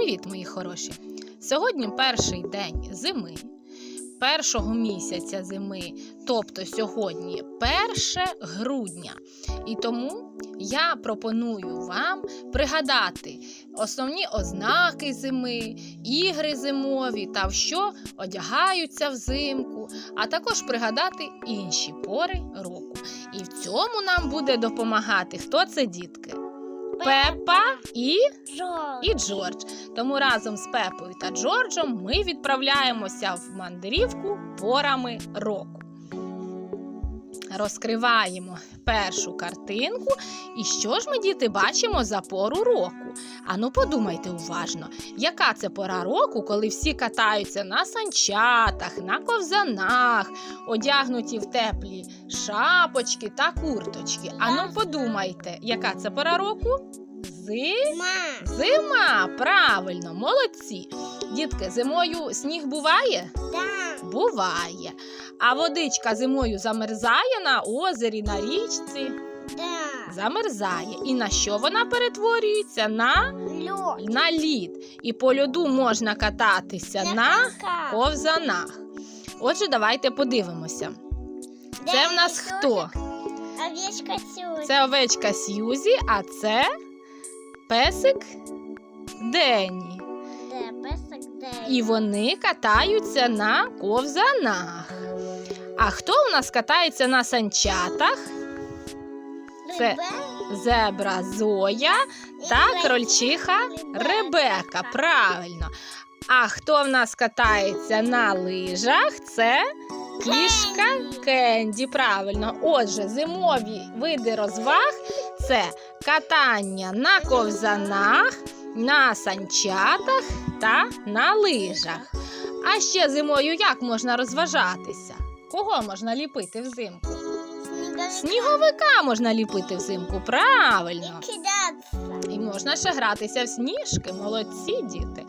Привіт, мої хороші! Сьогодні перший день зими, першого місяця зими, тобто сьогодні 1 грудня. І тому я пропоную вам пригадати основні ознаки зими, ігри зимові та в що одягаються взимку, а також пригадати інші пори року. І в цьому нам буде допомагати хто це дітки? Пепа і і Джордж. Тому разом з Пепою та Джорджем ми відправляємося в мандрівку порами року. Розкриваємо першу картинку. І що ж ми, діти, бачимо за пору року? Ану, подумайте уважно, яка це пора року, коли всі катаються на санчатах, на ковзанах, одягнуті в теплі шапочки та курточки. Ану, подумайте, яка це пора року? Зи... Зима, правильно, молодці. Дітки, зимою сніг буває? Буває. А водичка зимою замерзає на озері, на річці. Замерзає. І на що вона перетворюється? На, на лід. І по льоду можна кататися на ковзанах. Отже, давайте подивимося. Це в нас хто? Овечка Сюзи. Це овечка Сьюзі, а це песик Денні. Де песик де? І вони катаються на ковзанах. А хто у нас катається на санчатах? це Зебра Зоя та крольчиха Ребека. Правильно. А хто в нас катається на лижах? Це кішка Кенді. Правильно. Отже, зимові види розваг це катання на ковзанах, на санчатах та на лижах. А ще зимою як можна розважатися? Кого можна ліпити взимку? Сніговика можна ліпити взимку, правильно. І. І можна ще гратися в сніжки, молодці діти.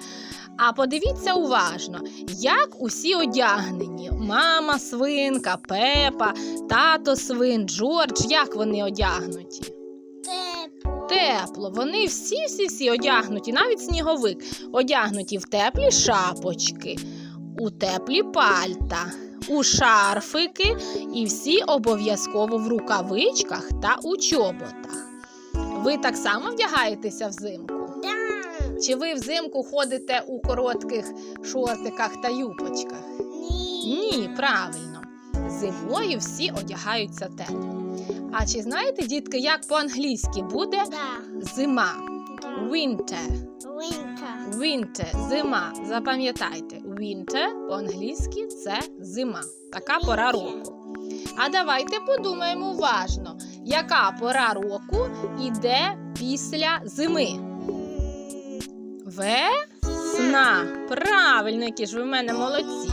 А подивіться уважно, як усі одягнені: мама свинка, Пепа, тато свин, Джордж, як вони одягнуті? Тепло. Вони всі всі всі одягнуті, навіть сніговик, одягнуті в теплі шапочки, у теплі пальта, у шарфики, і всі обов'язково в рукавичках та у чоботах. Ви так само вдягаєтеся взимку? Чи ви взимку ходите у коротких шортиках та юпочках? Ні. Ні, правильно. Зимою всі одягаються тепло. А чи знаєте, дітки, як по-англійськи буде Да. зима? Да. Winter. Winter. Winter. Зима. Запам'ятайте, winter по-англійськи це зима. Така пора року. А давайте подумаємо уважно, яка пора року іде після зими. Весна. Правильно, які ж ви в мене молодці.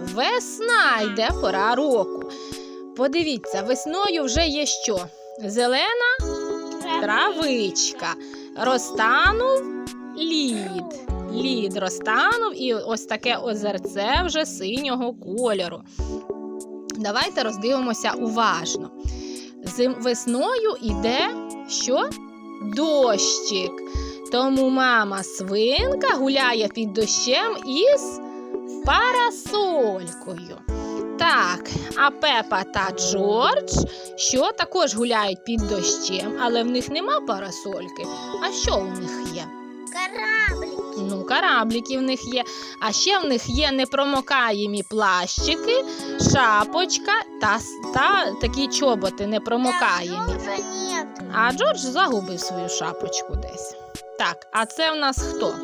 Весна йде пора року. Подивіться, весною вже є що? Зелена травичка. Розтанув лід. Лід розтанув і ось таке озерце вже синього кольору. Давайте роздивимося уважно. Зим... Весною йде що? Дощик. Тому мама свинка гуляє під дощем із парасолькою. Так, а Пепа та Джордж, що також гуляють під дощем, але в них нема парасольки. А що у них є? Кораблик. Ну, корабліки в них є. А ще в них є непромокаємі плащики, шапочка та, та такі чоботи непромокаємі. А Джордж загубив свою шапочку десь. Так, а це в нас хто?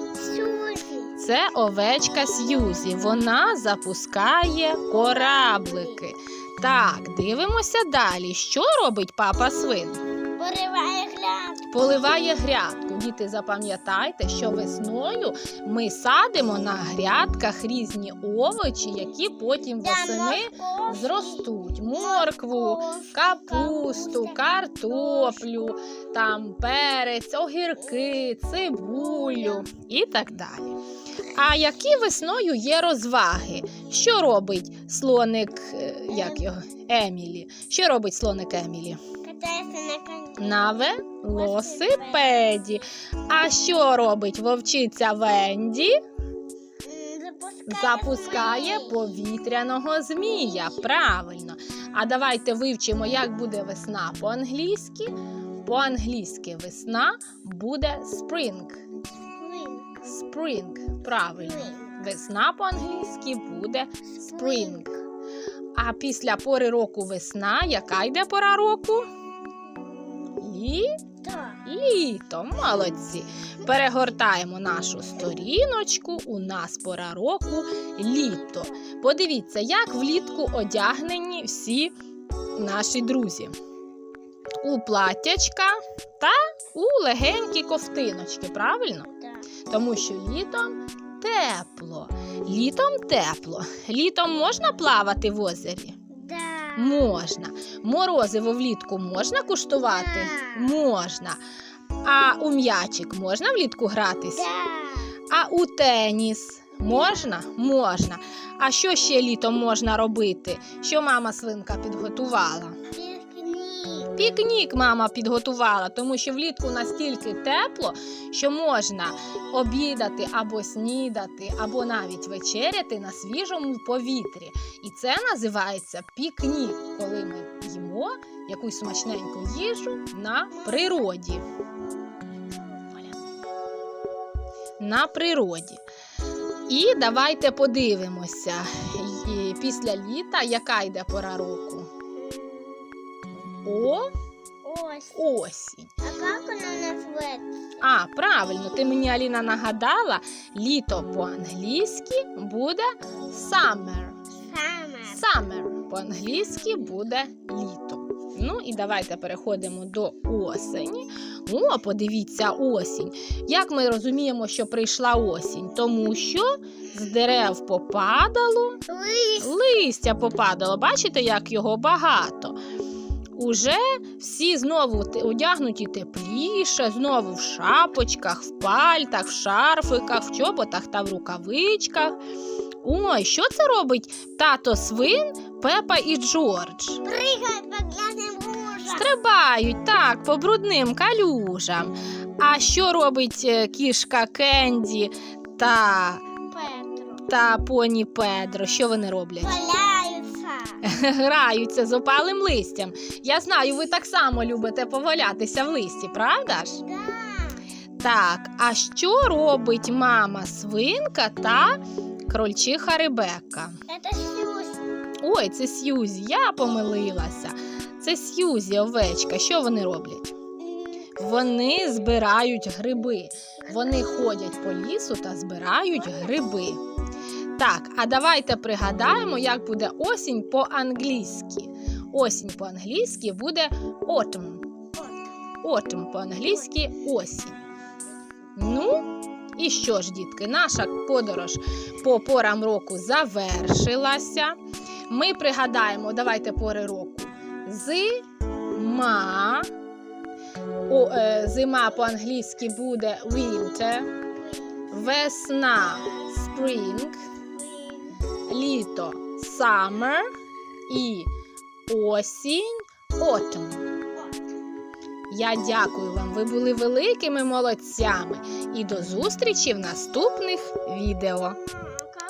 Це овечка Сьюзі. Вона запускає кораблики. Так, дивимося далі. Що робить папа свин? Пориває гляд. Поливає грядку. Діти, запам'ятайте, що весною ми садимо на грядках різні овочі, які потім восени зростуть. Моркву, капусту, картоплю, там перець, огірки, цибулю і так далі. А які весною є розваги? Що робить слоник, е, як його, Емілі? Що робить слоник Емілі? На. Велосипеді. А що робить вовчиця Венді? Запускає. Запускає повітряного змія. Правильно. А давайте вивчимо, як буде весна по-англійськи. По-англійськи весна буде spring. Spring. Правильно. Весна по-англійськи буде spring. А після пори року весна, яка йде пора року? Лі... Так. Літо, молодці. Перегортаємо нашу сторіночку. У нас пора року літо. Подивіться, як влітку одягнені всі наші друзі. У платтячка та у легенькі ковтиночки, правильно? Тому що літом тепло. Літом тепло. Літом можна плавати в озері? Да. Можна. Морозиво влітку можна куштувати? Так. Можна. А у м'ячик можна влітку гратись? Да. А у теніс можна? Можна. А що ще літом можна робити? Що мама свинка підготувала? Пікнік. Мама підготувала, тому що влітку настільки тепло, що можна обідати або снідати, або навіть вечеряти на свіжому повітрі. І це називається пікнік, коли ми їмо якусь смачненьку їжу на природі. На природі. І давайте подивимося після літа, яка йде пора року? О, Ось. осінь. А як воно називається? А, правильно, ти мені Аліна нагадала, літо по-англійськи буде summer. Саме. Summer по-англійськи буде літо. Ну і давайте переходимо до осені. О, подивіться, осінь. Як ми розуміємо, що прийшла осінь? Тому що з дерев попадало Лист. листя попадало. Бачите, як його багато. Уже всі знову одягнуті тепліше, знову в шапочках, в пальтах, в шарфиках, в чоботах та в рукавичках. Ой, що це робить тато свин, Пепа і Джордж? Пригай по грязним лужам. Стрибають так по брудним калюжам. А що робить е, кішка Кенді та, Петро. та поні Педро? Що вони роблять? Валяються. Граються з опалим листям. Я знаю, ви так само любите повалятися в листі, правда ж? Да. Так, а що робить мама свинка та крольчиха Ребекка? Это Сюз. Ой, це Сьюзі, я помилилася. Це Сьюзі, овечка. Що вони роблять? Вони збирають гриби. Вони ходять по лісу та збирають гриби. Так, а давайте пригадаємо, як буде осінь по-англійськи. Осінь по-англійськи буде autumn. Autumn по-англійськи осінь. Ну, і що ж, дітки, наша подорож по порам року завершилася. Ми пригадаємо, давайте пори року. Зима. О, е, зима по-англійськи буде winter. Весна spring. Літо summer. І осінь autumn. Я дякую вам. Ви були великими молодцями. І до зустрічі в наступних відео.